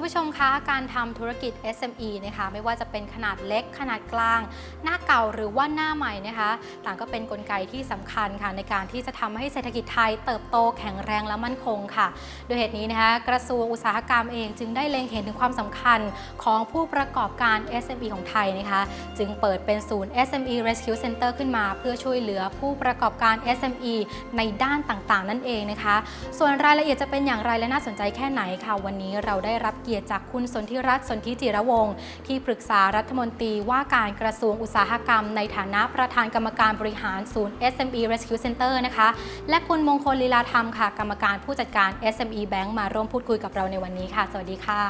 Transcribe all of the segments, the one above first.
คุณผู้ชมคะการทำธุรกิจ SME นะคะไม่ว่าจะเป็นขนาดเล็กขนาดกลาง หน้าเก่าหรือว่าหน้าใหม่นะคะต่างก็เป็นนกลไกที่สำคัญค่ะในการที่จะทำให้เศรษฐกิจไทยเติบโตแข็งแรงและมั่นคงค่ะ โดยเหตุนี้นะคะกระทรวงอุตสาหกรรมเองจึงได้เล็งเห็นถึงความสำคัญของผู้ประกอบการ SME ของไทยนะคะจึงเปิดเป็นศูนย์ SME Rescue Center ขึ้นมา เพื่อช่วยเหลือผู้ประกอบการ SME ในด้านต่างๆ นั่นเองนะคะ ส่วนรายละเอียดจะเป็นอย่างไรและน่าสนใจแค่ไหนค่ะ วันนี้เราได้รับเกียรติจากคุณสนธิรัตน์สนธิจิรวงศ์ที่ปรึกษารัฐมนตรีว่าการกระทรวงอุตสาหกรรม ในฐานะประธานกรรมการบริหารศูนย์ SME Rescue Center นะคะ และคุณมงคลลีลาธรรมค่ะ กรรมการผู้จัดการ SME Bank มาร่วมพูดคุยกับเราในวันนี้ค่ะ สวัสดีค่ะ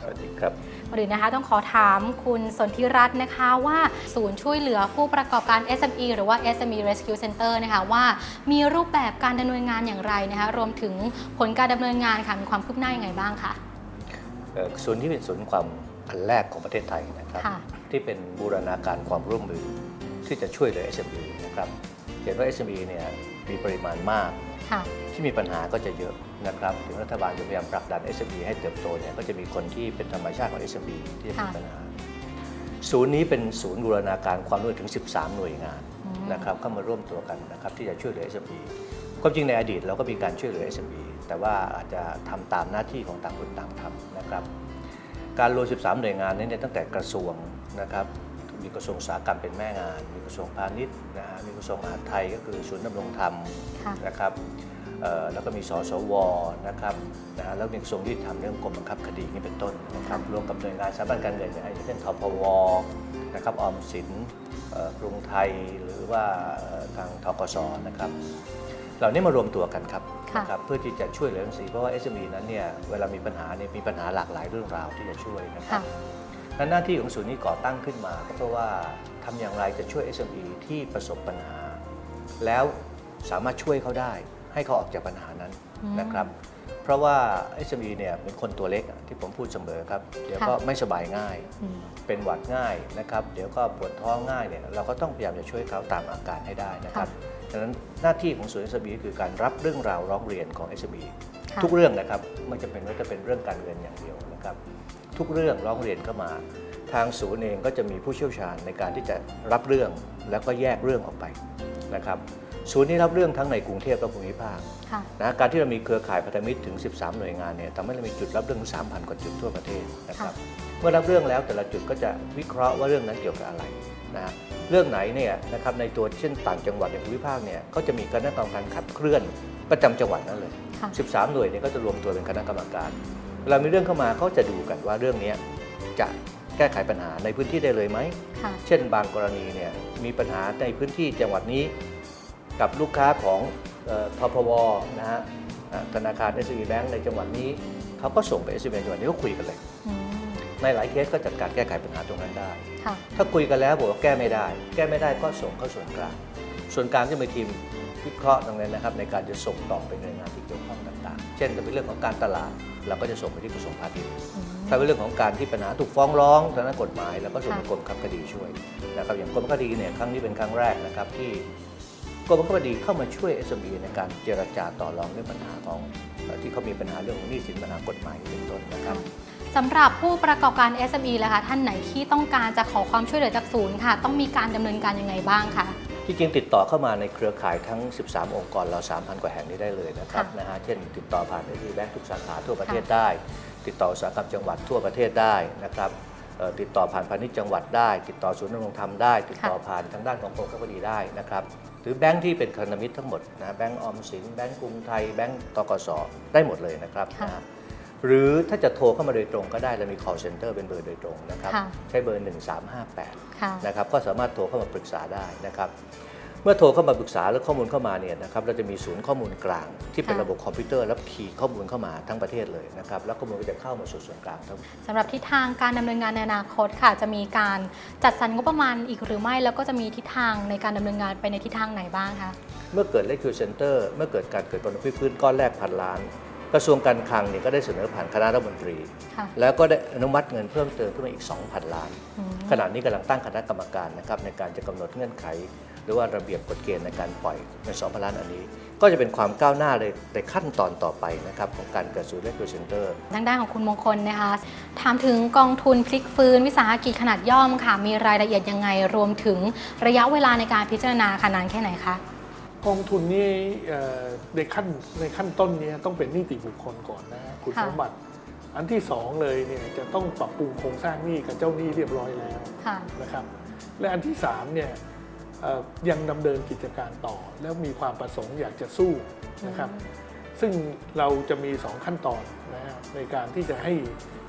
สวัสดีครับก่อนอื่นนะคะต้องขอถามคุณสนธิรัตน์นะคะว่าศูนย์ช่วยเหลือผู้ประกอบการ SME หรือว่า SME Rescue Center นะคะว่ามีรูปแบบการดำเนินงานอย่างไรนะคะรวมถึงผลการดำเนินงานค่ะมีความคืบหน้ายังไงบ้างคะเอ่อ ศูนย์ที่เป็นศูนย์ความอันแรกของประเทศไทยนะครับค่ะที่เป็นบูรณาการความร่วมมือที่จะช่วยเหลือ SME นะครับเห็นว่า SME เนี่ยมีปริมาณมากค่ะที่มีปัญหาก็จะเยอะนะครับถึงรัฐบาลจะพยายามผลักดัน SME ให้เติบโตเนี่ยก็จะมีคนที่เป็นธรรมชาติของ SME ที่จะมีค่ะปัญหา ศูนย์นี้เป็นศูนย์บูรณาการความร่วมมือถึง 13 หน่วยงานอืมนะครับเข้ามาร่วมตัวกันนะครับที่จะช่วยเหลือ SME ความจริงในอดีตเราก็มีการช่วยเหลือ SME แต่ว่าอาจจะทำตามหน้าที่ของต่างคนต่างทำนะครับ การรวม 13 หน่วยงานนี้เนี่ยตั้งแต่กระทรวงนะครับ มีกระทรวงอุตสาหกรรมเป็นแม่งาน มีกระทรวงพาณิชย์นะฮะ มีกระทรวงมหาดไทยก็คือศูนย์ดำรงธรรมค่ะนะครับเอ่อแล้วก็มีสสวนะครับนะฮะแล้วมีกระทรวงยุติธรรมเรื่องกรมบังคับคดีนี่เป็นต้นนะครับรวมกับหน่วยงานสถาบันการเงินอย่างเช่นทพวนะครับออมสินเอ่อกรุงไทยหรือว่าเอ่อทางทกสนะครับ เหล่านี้มารวมตัวกันครับค่ะนะครับเพื่อที่จะช่วยเหลือ SME เพราะว่า SME นั้นเนี่ยเวลามีปัญหาเนี่ยมีปัญหาหลากหลายเรื่องราวที่จะช่วยนะครัค่ะ บนั้นหน้าที่ของศูนย์นี้ก่อตั้งขึ้นมาก็เพราะว่าทำอย่างไรจะช่วย SME ที่ประสบปัญหา แล้วสามารถช่วยเขาได้ ให้เขาออกจากปัญหานั้นอืมนะครับ เพราะว่า SME เนี่ยเป็นคนตัวเล็กอะที่ผมพูดเสมอครับเดี๋ยวก็ค่ะ ไม่สบายง่าย อืม เป็นหวัดง่ายนะครับ เดี๋ยวก็ปวดท้องง่ายเนี่ยเราก็ต้องพยายามจะช่วยเขาตามอาการให้ได้นะครับ ดังนั้นหน้าที่ของศูนย์ SME คือการรับเรื่องราวร้องเรียนของ SME ค่ะทุกเรื่องนะครับไม่จำเป็นว่าจะเป็นเรื่องการเงินอย่างเดียวนะครับ ทุกเรื่องร้องเรียนเข้ามา ทางศูนย์เองก็จะมีผู้เชี่ยวชาญในการที่จะรับเรื่องแล้วก็แยกเรื่องออกไป นะครับศูนย์นี้รับเรื่องทั้งในกรุงเทพและภูมิภาคค่ะนะการที่เรามีเครือข่ายพันธมิตรถึง 13 หน่วยงานเนี่ยทำให้เรามีจุดรับเรื่องถึง3,000 กว่าจุดทั่วประเทศนะครับเมื่อรับเรื่องแล้วแต่ละจุดก็จะวิเคราะห์ว่าเรื่องนั้นเกี่ยวกับอะไรนะฮะเรื่องไหนเนี่ยนะครับในตัวเช่นต่างจังหวัดในภูมิภาคเนี่ยก็จะมีคณะกรรมการขับเคลื่อนประจำจังหวัดนั้นเลยค่ะ13 หน่วยเนี่ยก็จะรวมตัวเป็นคณะกรรมการเวลามีเรื่องเข้ามาเขาจะดูกันว่าเรื่องเนี้ยจะแก้ไขปัญหาในพื้นที่ได้เลยไหม ค่ะ เช่นบางกรณีเนี่ยมีปัญหาในพื้นที่จังหวัดนี้ กับลูกค้าของเอ่อทพวนะฮะอ่าธนาคาร s อ b Bank ในจังหวัดนี้เขาก็ส่งไป s อ b จังหวัดนี้ก็คุยกันเลย อืม ในหลายเคสก็จัดการแก้ไขปัญหาตรงนั้นได้ ค่ะ ถ้าคุยกันแล้วบอกว่าแก้ไม่ได้ แก้ไม่ได้ก็ส่งเข้าส่วนกลาง ส่วนกลางจะมีทีมวิเคราะห์ตรงนั้นนะครับ ในการจะส่งต่อไปหน่วยงานที่เกี่ยวข้องต่างๆ เช่นถ้าเป็นเรื่องของการตลาด เราก็จะส่งไปที่กระทรวงพาณิชย์ อืม ถ้าเป็นเรื่องของการที่ปัญหาถูกฟ้องร้องทางด้านกฎหมายเราก็ส่งไปค่ะกรมบังคับคดีช่วยนะครับอย่างกรมบังคับคดีเนี่ยครั้งนี้เป็นครั้งแรกนะครับที่กรมบังคับคดีเข้ามาช่วย SME ในการเจรจาต่อรองเรื่องปัญหาของเอ่อที่เขามีปัญหาเรื่องของหนี้สินปัญหากฎหมายเป็นต้นนะครับสำหรับผู้ประกอบการ SME แล้วคะท่านไหนที่ต้องการจะขอความช่วยเหลือจากศูนย์ค่ะ ต้องมีการดำเนินการยังไงบ้างคะที่จริงติดต่อเข้ามาในเครือข่ายทั้ง 13 องค์กรเรา 3,000 กว่าแห่งนี้ได้เลยนะครับค่ะนะฮะเช่นติดต่อผ่านไปที่แบงก์ทุกสาขาทั่วประเทศได้ ติดต่ออุตสาหกรรมจังหวัดทั่วประเทศได้นะครับเอ่อติดต่อผ่านพาณิชย์จังหวัดได้ ติดต่อศูนย์ดำรงธรรมได้ ติดต่อผ่านทางด้านของกรมบังคับคดีได้นะครับหรือแบงก์ที่เป็นพันธมิตรทั้งหมดนะแบงก์ออมสินแบงก์กรุงไทยแบงก์ตกสได้หมดเลยนะครับค่ะนะฮะหรือถ้าจะโทรเข้ามาโดยตรงก็ได้เรามี call center เป็นเบอร์โดยตรงนะครับค่ะใช้เบอร์ 1358ค่ะนะครับก็สามารถโทรเข้ามาปรึกษาได้นะครับ เมื่อโทรเข้ามาปรึกษาแล้วข้อมูลเข้ามาเนี่ยนะครับเราจะมีศูนย์ข้อมูลกลาง ที่เป็นค่ะระบบคอมพิวเตอร์รับคีย์ข้อมูลเข้ามาทั้งประเทศเลยนะครับแล้วข้อมูลก็จะเข้ามาสู่ส่วนกลางทั้งสำหรับทิศทางการดำเนินงานในอนาคตค่ะ จะมีการจัดสรรงบประมาณอีกหรือไม่แล้วก็จะมีทิศทางในการดำเนินงานไปในทิศทางไหนบ้างคะเมื่อเกิด Rescue Center เมื่อเกิดการเกิดผลกระทบพื้นก้อนแรกพันล้าน กระทรวงการคลังเนี่ยก็ได้เสนอผ่านคณะรัฐมนตรี ค่ะ แล้วก็ได้อนุมัติเงินเพิ่มเติมขึ้นมาอีก 2,000 ล้าน อืม ขณะนี้กำลังตั้งคณะกรรมการนะครับในการจะกำหนดเงื่อนไข หรือว่าระเบียบกฎเกณฑ์ในการปล่อยเงิน2,000ล้านอันนี้ ก็จะเป็นความก้าวหน้าเลยในขั้นตอนต่อไปนะครับของการเกิดศูนย์เลขเซ็นเตอร์ ทางด้านของคุณมงคลนะคะถามถึงกองทุนพลิกฟื้นวิสาหกิจขนาดย่อมค่ะ มีรายละเอียดยังไงรวมถึงระยะเวลาในการพิจารณาค่ะนานแค่ไหนคะ กองทุนนี่เอ่อในขั้นในขั้นต้นเนี้ต้องเป็นนิติบุคคลก่อนนะฮะคุณค่ะสมบัติ อันที่สองเลยเนี่ยจะต้องปรับปรุงโครงสร้างหนี้กับเจ้าหนี้เรียบร้อยแล้วค่ะนะครับ และอันที่สามเนี่ยเอ่อยังดำเนินกิจการต่อ แล้วมีความประสงค์อยากจะสู้นะครับ ซึ่งเราจะมี 2 ขั้นตอนนะฮะในการที่จะให้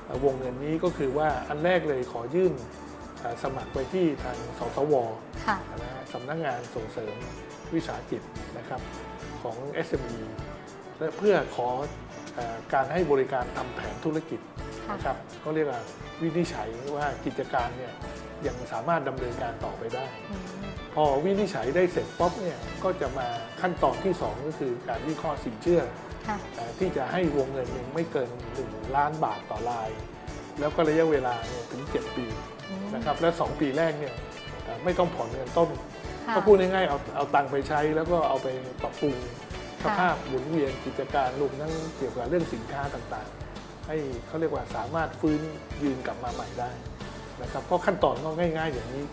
เอ่อวงเงินนี้ก็คือว่าอันแรกเลยขอยื่นเอ่อ สมัครไปที่ทางสสวค่ะนะฮะสำนักงานส่งเสริมวิสาหกิจนะครับของ SME และเพื่อขอเออการให้บริการทำแผนธุรกิจค่ะนะครับก็เรียกว่าวินิจฉัยว่ากิจการเนี่ยยังสามารถดำเนินการต่อไปได้อืมพอวินิจฉัยได้เสร็จป๊อบเนี่ยก็จะมาขั้นตอนที่ 2 ก็คือการวิเคราะห์สินเชื่อค่ะเอ่อที่จะให้วงเงินเนี่ยไม่เกิน 1 ล้านบาทต่อราย แล้วก็ระยะเวลาเนี่ยถึง 7 ปีอืมนะครับและ 2 ปีแรกเนี่ยเอ่อไม่ต้องผ่อนเงินต้นค่ะก็พูดง่ายๆเอาเอาตังค์ไปใช้ แล้วก็เอาไปปรับปรุงสค่ะภาพหมุนเวียนกิจการรวมทั้งเกี่ยวกับเรื่องสินค้าต่างๆ ให้เขาเรียกว่าสามารถฟื้นยืนกลับมาใหม่ได้นะครับก็ขั้นตอนก็ง่าย ๆ อย่างนี้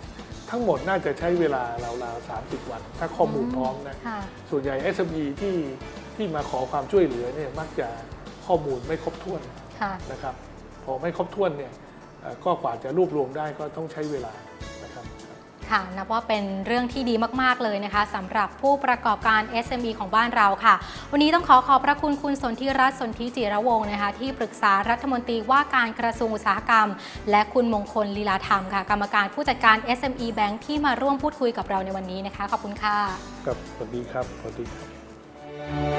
ทั้งหมดน่าจะใช้เวลาราวๆ30 วัน ถ้าข้อมูลพร้อมนะค่ะส่วนใหญ่ SME ที่ที่มาขอความช่วยเหลือเนี่ยมักจะข้อมูลไม่ครบถ้วนค่ะนะครับ พอไม่ครบถ้วนเนี่ยเอ่อก็กว่าจะรวบรวมได้ก็ต้องใช้เวลานะครับค่ะนับว่าเป็นเรื่องที่ดีมาก ๆ เลยนะคะสำหรับผู้ประกอบการ SME ของบ้านเราค่ะ วันนี้ต้องขอขอบพระคุณคุณสนธิรัตน์สนธิจิระวงศ์นะคะที่ปรึกษารัฐมนตรีว่าการกระทรวงอุตสาหกรรม และคุณมงคลลีลาธรรมค่ะ กรรมการผู้จัดการ SME Bank ที่มาร่วมพูดคุยกับเราในวันนี้นะคะ ขอบคุณค่ะครับสวัสดีครับสวัสดีครับ